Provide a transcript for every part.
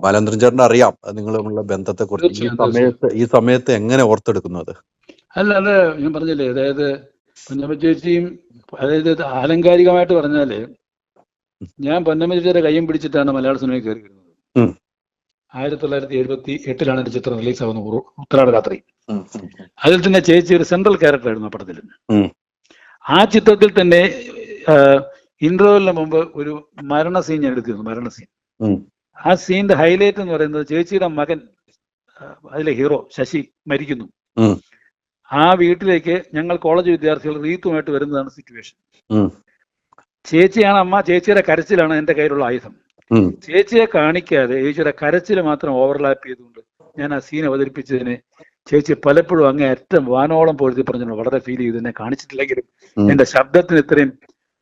ബാലേന്ദ്രൻ ചേട്ടൻ അറിയാം. നിങ്ങൾ തമ്മിലുള്ള ബന്ധത്തെ കുറിച്ച് ഈ സമയത്ത് ഈ സമയത്ത് എങ്ങനെ ഓർത്തെടുക്കുന്നത് അല്ല അത് ഞാൻ പറഞ്ഞില്ലേ അതായത് പൊന്നമ്മ ചേച്ചിയും അതായത് ആലങ്കാരികമായിട്ട് പറഞ്ഞാൽ ഞാൻ പൊന്നമ്മ ചേച്ചിയുടെ കൈയും പിടിച്ചിട്ടാണ് മലയാള സിനിമയിൽ കയറി വരുന്നത്. ആയിരത്തി തൊള്ളായിരത്തി എഴുപത്തി എട്ടിലാണ് എന്റെ ചിത്രം റിലീസ് ആവുന്ന ഉറു- ഉത്രാട രാത്രി. അതിൽ തന്നെ ചേച്ചി ഒരു സെൻട്രൽ ക്യാരക്ടർ ആയിരുന്നു ആ പടത്തിൽ. ആ ചിത്രത്തിൽ തന്നെ ഇന്റർവെല്ലിന് മുമ്പ് ഒരു മരണ സീൻ ഞാൻ എടുത്തിരുന്നു മരണ സീൻ. ആ സീനിന്റെ ഹൈലൈറ്റ് എന്ന് പറയുന്നത് ചേച്ചിയുടെ മകൻ അതിലെ ഹീറോ ശശി മരിക്കുന്നു. ആ വീട്ടിലേക്ക് ഞങ്ങൾ കോളേജ് വിദ്യാർത്ഥികൾ റീത്തുമായിട്ട് വരുന്നതാണ് സിറ്റുവേഷൻ. ചേച്ചിയാണ് അമ്മ ചേച്ചിയുടെ കരച്ചിലാണ് എന്റെ കയ്യിലുള്ള ആയുധം. ചേച്ചിയെ കാണിക്കാതെ ചേച്ചിയുടെ കരച്ചിൽ മാത്രം ഓവർലാപ്പ് ചെയ്തുകൊണ്ട് ഞാൻ ആ സീൻ അവതരിപ്പിച്ചതിന് ചേച്ചി പലപ്പോഴും അങ്ങേ അറ്റം വാനോളം പൊഴുതി പറഞ്ഞു വളരെ ഫീൽ ചെയ്തു. എന്നെ കാണിച്ചിട്ടില്ലെങ്കിലും എന്റെ ശബ്ദത്തിന് ഇത്രയും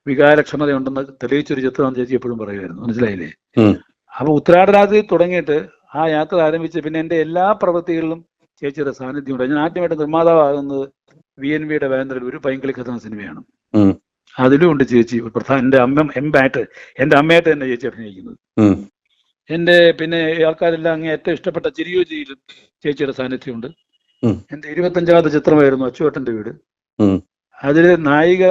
വികാരക്ഷമതയുണ്ടെന്ന് തെളിയിച്ചൊരു ചിത്രം ചേച്ചി എപ്പോഴും പറയുമായിരുന്നു. മനസ്സിലായില്ലേ? ഉം. അപ്പൊ ഉത്തരാടരാത്രി തുടങ്ങിയിട്ട് ആ യാത്ര ആരംഭിച്ച് പിന്നെ എന്റെ എല്ലാ പ്രവൃത്തികളിലും ചേച്ചിയുടെ സാന്നിധ്യമുണ്ട്. ഞാൻ ആദ്യമായിട്ട് നിർമ്മാതാവാകുന്നത് വി എൻ വിയുടെ വേന്ദ്രൻ ഒരു പൈങ്കിളി കഥ സിനിമയാണ്. അതിലും ഉണ്ട് ചേച്ചി പ്രധാന എന്റെ അമ്മ എമ്പായിട്ട് എന്റെ അമ്മയായിട്ട് തന്നെ ചേച്ചി അഭിനയിക്കുന്നത്. എന്റെ എന്റെ പിന്നെ ആൾക്കാരെല്ലാം അങ്ങ് ഏറ്റവും ഇഷ്ടപ്പെട്ട ചിരിയോജിയിലും ചേച്ചിയുടെ സാന്നിധ്യമുണ്ട്. എന്റെ എന്റെ ഇരുപത്തഞ്ചാമത്തെ ചിത്രമായിരുന്നു അച്ചുവേട്ടന്റെ വീട്. അതിലെ നായിക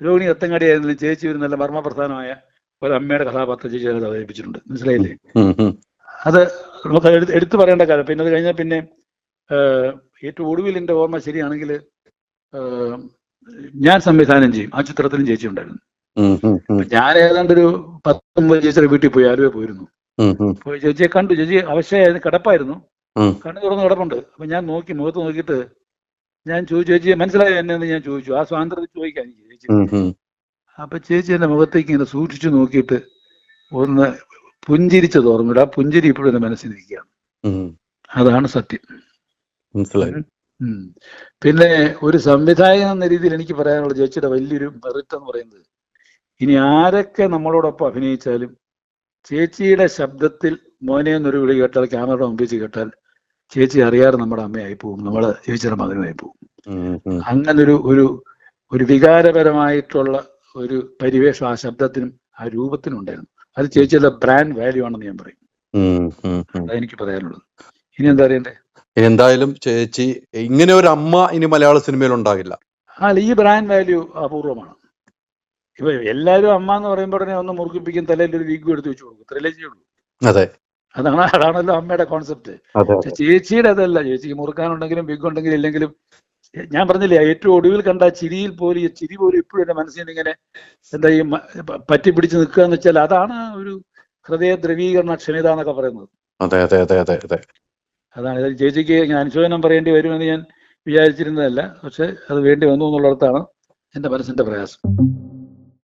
രോഹിണി അത്തങ്ങാടി ആയിരുന്നാലും ചേച്ചി ഒരു നല്ല മർമ്മപ്രധാനമായ ഒരു അമ്മയുടെ കഥാപാത്രം ചേച്ചി അതിനകത്ത് അവതരിപ്പിച്ചിട്ടുണ്ട്. മനസ്സിലായില്ലേ. അത് നമുക്ക് എടുത്ത് പറയേണ്ട കാര്യം. പിന്നെ അത് കഴിഞ്ഞാൽ പിന്നെ ഏറ്റവും ഒടുവിൽ എന്റെ ഓർമ്മ ശരിയാണെങ്കിൽ ഞാൻ സംവിധാനം ചെയ്യും. ആ ചിത്രത്തിലും ചേച്ചി ഉണ്ടായിരുന്നു. ഞാൻ ഏതാണ്ട് ഒരു പത്തൊമ്പത് ചേച്ചിയുടെ വീട്ടിൽ പോയി ആലുവ പോയിരുന്നു. പോയി ചേച്ചിയെ കണ്ടു. ചേച്ചി അവശയായിരുന്നു കിടപ്പായിരുന്നു. കണ്ണു തുറന്ന് കിടപ്പുണ്ട്. അപ്പൊ ഞാൻ നോക്കി മുഖത്ത് നോക്കിയിട്ട് ഞാൻ ചോദിച്ചു ചേച്ചിയെ മനസ്സിലായോ എന്നെ ഞാൻ ചോദിച്ചു. ആ സ്വാതന്ത്ര്യത്തിൽ ചോദിക്കാൻ ചേച്ചി. അപ്പൊ ചേച്ചി എന്റെ മുഖത്തേക്ക് ഇങ്ങനെ സൂക്ഷിച്ചു നോക്കിയിട്ട് ഒന്ന് പുഞ്ചിരിച്ചത് ഓർമ്മയില്ല. ആ പുഞ്ചിരി ഇപ്പോഴും എന്റെ മനസ്സിലിരിക്കുകയാണ്. അതാണ് സത്യം. മനസ്സിലായി. പിന്നെ ഒരു സംവിധായകൻ എന്ന രീതിയിൽ എനിക്ക് പറയാനുള്ള ചേച്ചിയുടെ വലിയൊരു മെറിറ്റ് എന്ന് പറയുന്നത് ഇനി ആരൊക്കെ നമ്മളോടൊപ്പം അഭിനയിച്ചാലും ചേച്ചിയുടെ ശബ്ദത്തിൽ മോനെ എന്നൊരു വിളി കേട്ടാൽ ക്യാമറയുടെ മുമ്പിൽ കേട്ടാൽ ചേച്ചി അറിയാതെ നമ്മുടെ അമ്മയായി പോകും നമ്മൾ ചേച്ചിയുടെ മകനുമായി പോകും. അങ്ങനൊരു ഒരു ഒരു വികാരപരമായിട്ടുള്ള ഒരു പരിവേഷം ആ ശബ്ദത്തിനും ആ രൂപത്തിനും ഉണ്ടായിരുന്നു. അത് ചേച്ചിയുടെ ബ്രാൻഡ് വാല്യൂ ആണെന്ന് ഞാൻ പറയും. എനിക്ക് പറയാനുള്ളത്. ഇനി എന്താ അറിയണ്ടേ എന്തായാലും ചേച്ചി ഇങ്ങനെ ഒരു അമ്മ ഇനി മലയാള സിനിമയിൽ ഉണ്ടാകില്ല. അല്ല ഈ ബ്രാൻഡ് വാല്യൂ അപൂർവമാണ്. ഇപ്പൊ എല്ലാവരും അമ്മ എന്ന് പറയുമ്പോൾ ഉടനെ ഒന്ന് മുറുക്കിപ്പിക്കും തലയിൽ ഒരു വീഗു എടുത്ത് വെച്ച് കൊടുക്കും. ഇത്രയല്ലേ ചെയ്യുള്ളൂ. അതെ. അതാണ് അതാണല്ലോ അമ്മയുടെ കോൺസെപ്റ്റ് ചേച്ചിയുടെ അതല്ല ചേച്ചിക്ക് മുറുക്കാനുണ്ടെങ്കിലും വിഗ് ഉണ്ടെങ്കിലും ഇല്ലെങ്കിലും ഞാൻ പറഞ്ഞില്ലേ ഏറ്റവും ഒടുവിൽ കണ്ട ചിരിയിൽ പോലും ഈ ചിരി പോലും ഇപ്പോഴും എന്റെ മനസ്സിൽ ഇങ്ങനെ എന്താ ഈ പറ്റി പിടിച്ച് നിൽക്കുക എന്ന് വെച്ചാൽ അതാണ് ഒരു ഹൃദയ ദ്രവീകരണ ക്ഷണിത എന്നൊക്കെ പറയുന്നത്. അതെ അതെ അതെ അതെ അതെ. അതാണ്. ചേച്ചിക്ക് ഞാൻ അനുശോചനം പറയേണ്ടി വരുമെന്ന് ഞാൻ വിചാരിച്ചിരുന്നതല്ല. പക്ഷെ അത് വേണ്ടി വന്നു എന്നുള്ളിടത്താണ് എന്റെ മനസ്സിന്റെ പ്രയാസം.